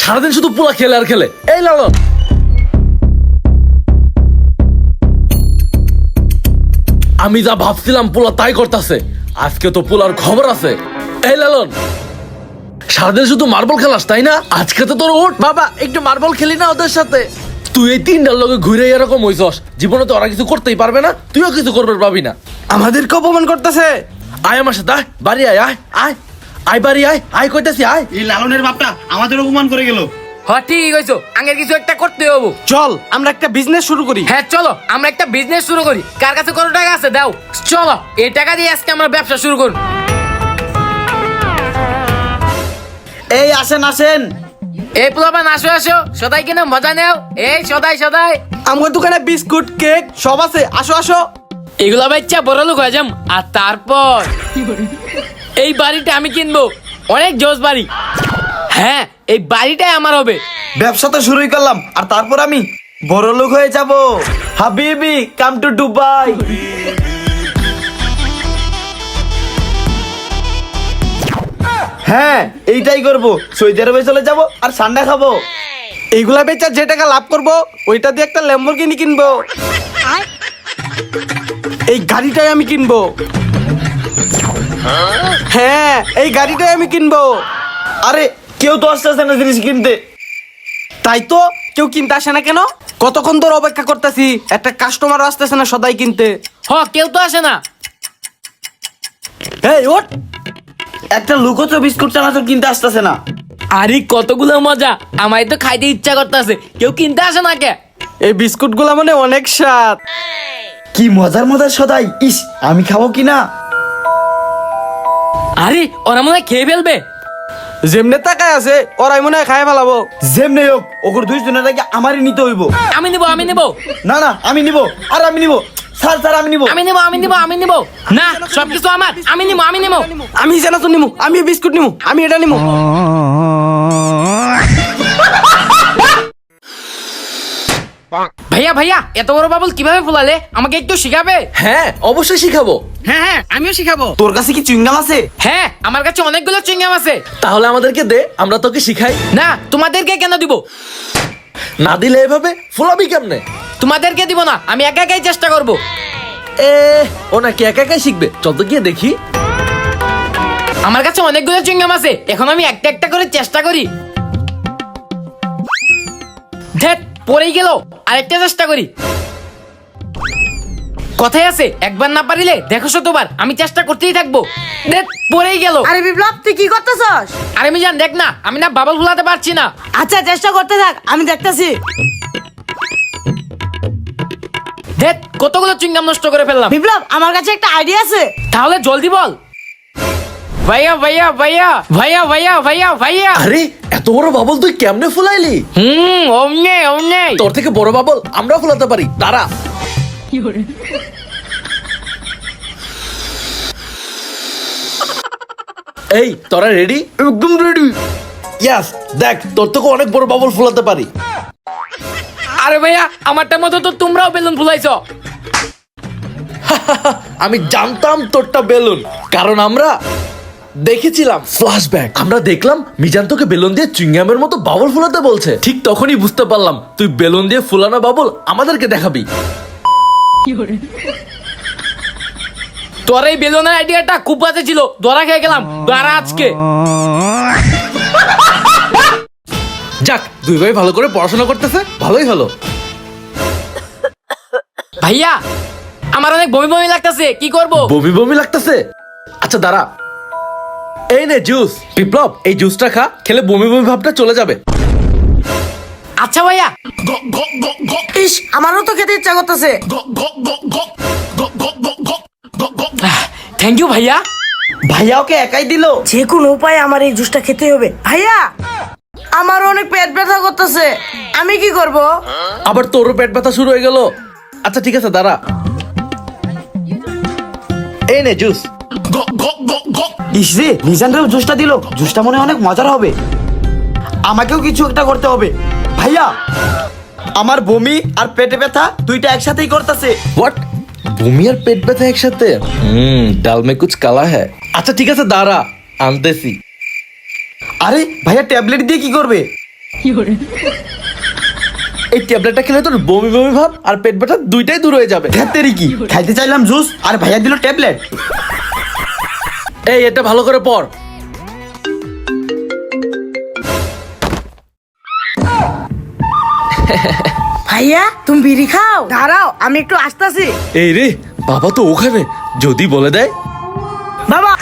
সারাদিন শুধু পোলা খেলে আর খেলে। এই লালন। আমি যা ভাবছিলাম পোলা তাই করতেছে আজকে তো পোলার খবর আছে। এই লালন। সারাদিন শুধু মার্বল খেলাস তাই না? আজকে তো তোর ওঠ বাবা একটু মার্বল খেলি না ওদের সাথে। তুই এই তিনটার লোকে ঘুরে এরকম হইছস জীবনে তো ওরা কিছু করতেই পারবে না তুইও কিছু করবে পাবি না। আমাদেরকে অপমান করতেছে? আয় আমার সাথে আয় বাড়ি আয় আয় আয়। আয় বাড়ি আয় আয় কইতাছি আয়। এই লালনের বাপটা আমাদের অপমান করে গেল। হ ঠিক হয়েছো আগের কিছু একটা করতে হব। চল আমরা একটা বিজনেস শুরু করি। হ্যাঁ চলো আমরা একটা বিজনেস শুরু করি। কার কাছে কত টাকা আছে দাও। চলো এই টাকা দিয়ে আজকে আমরা ব্যবসা শুরু করব। এই আসেন আসেন। এই পোলাপান আসো আসো। সদাই কিনা মজা নেও। এই সদাই সদাই। আমার দোকানে বিস্কুট কেক সব আছে। আসো আসো। এগুলো বাচ্চা বড় লোক হয়ে যাম আর তারপর? এই বাড়িটা আমি কিনবো। অনেক জোস বাড়ি। হ্যাঁ এই বাড়িটাই আমার হবে। ব্যবসা তো শুরুই করলাম, আর তারপর আমি বড় লোক হয়ে যাব। হাবিবি, কাম টু দুবাই। হ্যাঁ এইটাই করব। সৌদি আরবে চলে যাব আর ঠান্ডা খাব। এইগুলা বেচা যে টাকা লাভ করব, ওইটা দিয়ে একটা ল্যাম্বরগিনি কিনবো। এই গাড়িটাই আমি কিনবো। হ্যাঁ এই গাড়িটাই আমি কিনবো। আরে কেউ তো আসতেছে না জিনিস কিনতে। তাই তো কেউ কিনতে আসে না কেন? কতক্ষণ ধরে অপেক্ষা করতেছি একটা কাস্টমার আসতেছে না সদাই কিনতে। হ কেউ তো আসে না। এই ওঠ। একটা লুকো তো বিস্কুট চানাচুর কিনতে আসতেছে না। আরে কতগুলো মজা। আমায় তো খাইতে ইচ্ছা করতেছে। কেউ কিনতে আসে না কে? এই বিস্কুটগুলা মানে অনেক স্বাদ। কি মজার মজার সদাই। ইস আমি খাব কি না? আরে ওরা মনে হয় খেয়ে ফেলবে। যেমনে তাকায় আছে ওরাই মনে হয় খাই ফেলাবো। যেমনি হোক ওগুর দুই জনের আগে আমারই নিতে হইব। আমি নিব আমি নিব। না না আমি নিব আর আমি নিব। স্যার স্যার আমি নিব। আমি নিব আমি নিব আমি নিব। না সবকিছু আমার। আমি নিব আমি নিব। আমি যেন তো নিমু আমি বিস্কুট নিমু আমি এটা নিমু ভাইয়া ভাইয়া এত বড় বাবুল কীভাবে ফুলালে? আমাকে একটু শিখাবে? হ্যাঁ অবশ্যই শিখাবো। হ্যাঁ হ্যাঁ আমিও শিখাবো। তোর কাছে কি চুইংগাম আছে? হ্যাঁ আমার কাছে অনেকগুলো চিংগাম আছে। তাহলে আমাদেরকে দে আমরা তোকে শিখাই। না তোমাদেরকে কেন দিব? না দিলে এভাবে ফুলাবি কেমনে? তোমাদেরকে দিব না আমি একা একাই চেষ্টা করব। এ ও নাকি একা একাই শিখবে? চল তো গিয়ে দেখি। আমার কাছে অনেকগুলো চিংগাম আছে এখন আমি একটা একটা করে চেষ্টা করি। ধ্যাত পড়েই গেল আরেকটা চেষ্টা করি। কথাই আছে একবার না পারিলে দেখো শতবার আমি চেষ্টা করতেই থাকব। ধ্যাত পড়েই গেল। আরে বিপ্লব তুই কি করতেছস? আরে আমি জান দেখ না আমি না বাবল ভুলাতে পারছি না। আচ্ছা চেষ্টা করতে থাক আমি দেখতেছি। দেখ কতগুলো চিংগাম নষ্ট করে ফেললাম। বিপ্লব আমার কাছে একটা আইডিয়া আছে। তাহলে জলদি বল। ভাইয়া ভাইয়া ভাইয়া ভাইয়া ভাইয়া ভাইয়া ভাইয়া। আরে এত বড় বাবল তুই কেমনে ফুলাইলি? হুম অমনে অমনে। তোর থেকে বড় বাবল আমরা ফুলাতে পারি। তারা এই তোরা রেডি একদম রেডি ইয়াস দেখ তোর থেকে অনেক বড় বাবল ফুলাতে পারি। আরে ভাইয়া আমারটার মতো তো তোমরাও বেলুন ফুলাইছো। আমি জানতাম তোরটা বেলুন। কারণ আমরা দেখেছিলাম। ফ্ল্যাশব্যাক আমরা দেখলাম মিজান তোকে বেলুন দিয়ে চুইংগামের মতো বাবল ফুলাতে বলছে। ঠিক তখনই বুঝতে পারলাম তুই বেলুন দিয়ে ফুলানো বাবল আমাদেরকে দেখাবি। তোর এই বেলুনের আইডিয়াটা খুব বাজে ছিল ধরা খেয়ে গেলাম দাঁড়া আজকে। যাক দুই ভাই ভালো করে পড়াশোনা করতেছে ভালোই হলো। ভাইয়া আমার অনেক বমি বমি লাগতেছে কি করব? বমি বমি লাগতেছে? আচ্ছা দাঁড়া এই নে জুস বিপ্লব এই জুসটা খা খেলে বমি বমি ভাবটা চলে যাবে আচ্ছা ভাইয়া ইস আমারও তো খেতে ইচ্ছা করতেছে থ্যাংক ইউ ভাইয়া ভাইয়া ওকে একাই দিল যে কোনো উপায়ে আমার এই জুসটা খেতে হবে ভাইয়া আমার অনেক পেট ব্যথা করতেছে আমি কি করব আবার তোরও পেট ব্যথা শুরু হয়ে গেল আচ্ছা ঠিক আছে দাঁড়া এই নে জুস ইস রে নিজানরেও জুসটা দিল। জুসটা মনে হয় অনেক মজার হবে। আমাকেও কিছু একটা করতে হবে। ভাইয়া আমার বমি আর পেটে ব্যথা দুইটা একসাথেই করতেছে। হোয়াট বমি আর পেট ব্যথা একসাথে? হুম ডাল মে কুছ কালা হ্যায় আচ্ছা ঠিক আছে দাঁড়া। আনতেছি। আরে ভাইয়া ট্যাবলেট দিয়ে কি করবে? এই ট্যাবলেটটা খেলে তোর বমি বমি ভাব আর পেট ব্যথা দুইটাই দূর হয়ে যাবে। ধ্যাত্তেরি কি? খাইতে চাইলাম জুস আর ভাইয়া দিল ট্যাবলেট। এই এটা ভালো করে পড়। ভাইয়া তুমি বিড়ি খাও? দাঁড়াও আমি একটু আসতেছি। এই রে বাবা তো ওখানে। যদি বলে দেয়। বাবা।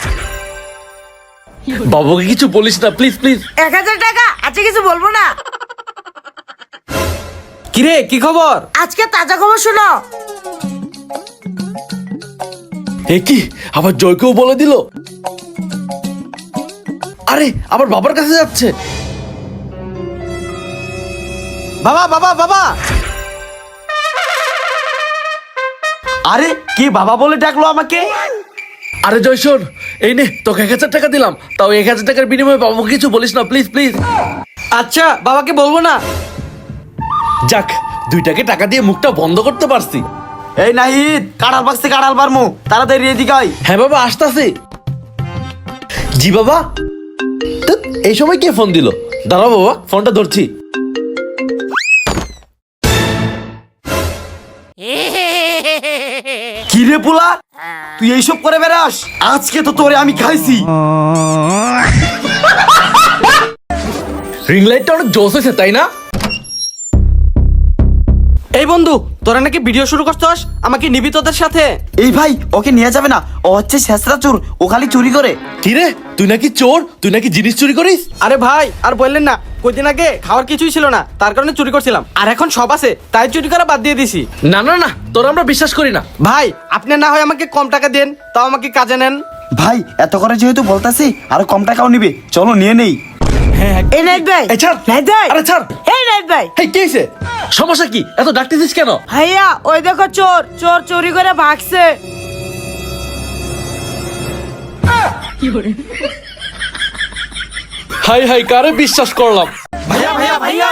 বাবাকে কিছু বলিস না প্লিজ প্লিজ এক হাজার টাকা আজকে কিছু বলব না। কিরে কি খবর? আজকে তাজা খবর শোনো এ কি আবার জয়কেও বলে দিল? আরে আবার বাবার কাছে যাচ্ছে। বাবা বাবা বাবা! আরে কি বাবা বলে ডাকলো আমাকে? আরে জয় শোন এই নে তোকে এক হাজার টাকা দিলাম। তাও এক হাজার টাকার বিনিময়ে বাবাকে কিছু বলিস না প্লিজ প্লিজ আচ্ছা বাবাকে বলব না? যাক দুইটাকে টাকা দিয়ে মুখটা বন্ধ করতে পারছি। এই নাহিদ কাড়াল বাক্সে কাড়াল পারমু তাড়াতাড়ি এদিকে আয়। হ্যাঁ বাবা আসতাছি। জি বাবা ধ্যাৎ, এই সময় কে ফোন দিল? দাঁড়াও বাবা ফোনটা ধরছি। কি রে পোলা? তুই এইসব করে বেড়াস? আজকে তো তোরে আমি খাইছি। রিং লাইটটা অনেক জোস হয়েছে তাই না? এই বন্ধু তোরা নাকি ভিডিও শুরু করছস আমাকে নিবি তোদের সাথে। এই ভাই ওকে নিয়ে যাবে না। ও হচ্ছে শেষরা চোর ও খালি চুরি করে। কি রে? তুই নাকি চোর? তুই নাকি জিনিস চুরি করিস? আরে ভাই আর বললেন না কয়দিন আগে খাওয়ার কিছুই ছিল না তার কারণে চুরি করছিলাম। আর এখন সব আছে তাই চুরি করা বাদ দিয়ে দিছি। না না না তোর আমরা বিশ্বাস করি না। ভাই আপনি না হয় আমাকে কম টাকা দেন তাও আমাকে কাজে নেন। ভাই এত করে যেহেতু বলতাছি আরও কম টাকাও নিবে। চলো নিয়ে নেই। এই নাইট ভাই এই ছাড়। নাইট ভাই। আরে ছাড়। এই নাইট ভাই। এই কে হইছে? সমস্যা কি? এত ডাকতেছিস কেন? ভাইয়া ওই দেখো চোর। চোর চুরি করে ভাগছে। হাই হাই কারে বিশ্বাস করলাম? ভাইয়া ভাইয়া ভাইয়া।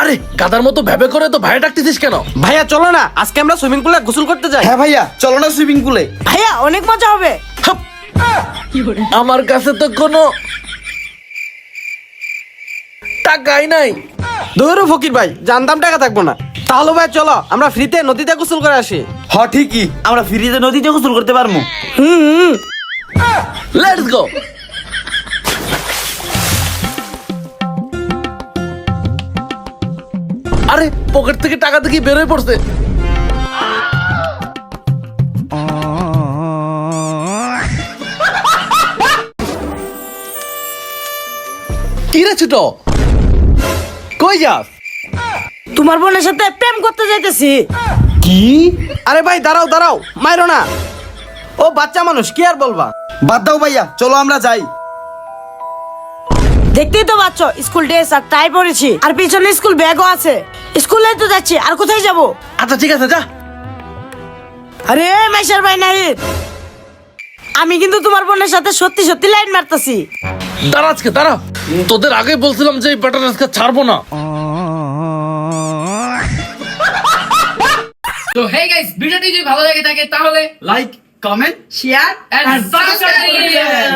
আরে গাদার মতো ভেবে করে তো ভাইয়া ডাকতেছিস কেন? ভাইয়া চলো না। আজকে আমরা সুইমিং পুলে গোসল করতে যাই। হ্যাঁ ভাইয়া চলো না সুইমিং পুলে। ভাইয়া অনেক মজা হবে। আমার কাছে তো কোনো টাকাই নাই। দৌড়ো ফকির ভাই জানতাম টাকা থাকব না। তাহলে ভাই চলো আমরা ফ্রিতে নদীতে গোসল করে আসি। হ ঠিকই আমরা ফ্রিতে নদীতে গোসল করতে পারব। হুম লেটস গো আরে পকেট থেকে টাকা থেকে বেরোয় পড়ছে। কি রে ছোট? কই যাস। তোমার বোনের সাথে প্রেম করতে যাইতেছি। কি? আরে ভাই দাঁড়াও দাঁড়াও মাইরো না। ও বাচ্চা মানুষ কি আর বলবা? বাদ দাও ভাইয়া চলো আমরা যাই। দেখতেই তো পাচ্ছ স্কুল ড্রেস আর টাই পরেছি আর পিছনে স্কুল ব্যাগও আছে। স্কুলে তো যাচ্ছি আর কোথায় যাব? আচ্ছা ঠিক আছে যা। আরে মেশার ভাই নাহিদ। আমি কিন্তু তোমার বোনের সাথে সত্যি সত্যি লাইন মারতাছি। দাঁড়া আজকে দাঁড়া। তোদের আগে বলছিলাম যে এই ব্যাটার আজকে ছাড়বো না। তো হে গাইস ভিডিওটি যদি ভালো লাগে থাকে তাহলে like comment share and subscribe